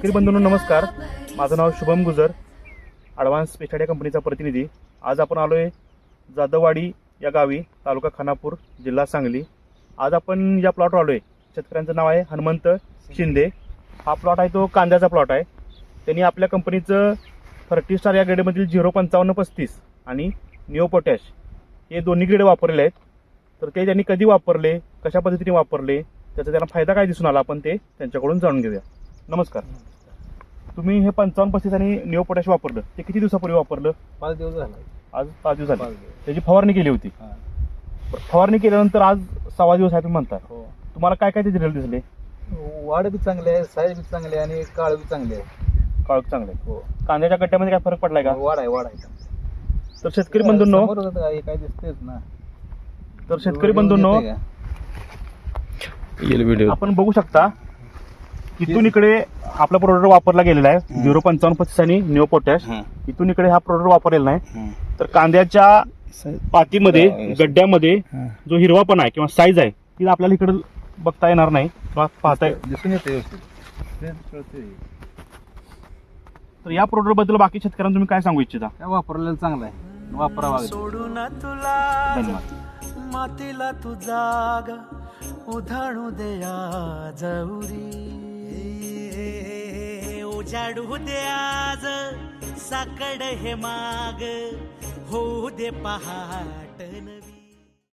शेतकरी बंधूंनो नमस्कार. माझं नाव शुभम गुजर ॲडव्हान्स पेशाड्या या कंपनीचा प्रतिनिधी. आज आपण आलो आहे जाधववाडी या गावी तालुका खानापूर जिल्हा सांगली. आज आपण या प्लॉटवर आलो आहे शेतकऱ्यांचं नाव आहे हनुमंत शिंदे. हा प्लॉट आहे तो कांद्याचा प्लॉट आहे. त्यांनी आपल्या कंपनीचं थर्टी स्टार या ग्रेडमधील झिरो पंचावन्न पस्तीस आणि निओ पोटॅश हे दोन्ही ग्रेड वापरलेले आहेत. तर ते त्यांनी कधी वापरले कशा पद्धतीने वापरले त्याचा त्यांना फायदा काय दिसून आला आपण ते त्यांच्याकडून जाणून घेऊया. नमस्कार. तुम्ही हे पंचावन्न पस्तीस आणि निओ पोटॅश वापरलं ते किती दिवसापूर्वी वापरलं? पाच दिवस झाला. आज पाच दिवस झाले. पाच दिवस. त्याची फवारणी केली होती. हा. फवारणी केल्यानंतर आज सव्वा दिवस आहे तुम्ही म्हणता हो. तुम्हाला काय काय ते रिझल्ट दिसले? वाढ बी चांगली आहे साईज बी चांगली आहे आणि काळ बी चांगली आहे. काळ चांगले हो. कांद्याच्या गट्ट्यामध्ये काय फरक पडलाय का? वाढ आहे वाढ आहे. तर शेतकरी बंधूंनो हे काय दिसतेच ना. तर शेतकरी बंधूंनो? येईल व्हिडिओ आपण बघू शकता इथून इकडे आपला प्रोडक्ट वापरला गेलेला आहे. झिरो पंचावन्न पस्तीस आणि निओ पोटॅश इथून इकडे हा प्रोडक्ट वापरलेला नाही. तर कांद्याच्या पातीमध्ये गड्ड्यामध्ये जो हिरवापणा आहे किंवा साईज आहे ती आपल्याला इकडे बघता येणार नाही किंवा पाहता दिसून येते. तर या प्रोडक्टबद्दल बाकी शेतकऱ्यांना तुम्ही काय सांगू इच्छिता? काय वापरलेलं चांगलं आहे. वापरावा सोडून तुला मातीला तू जाग उधाणू दया जवरी जाडू दे आज साकड हे माग होऊ दे पहाट नवी.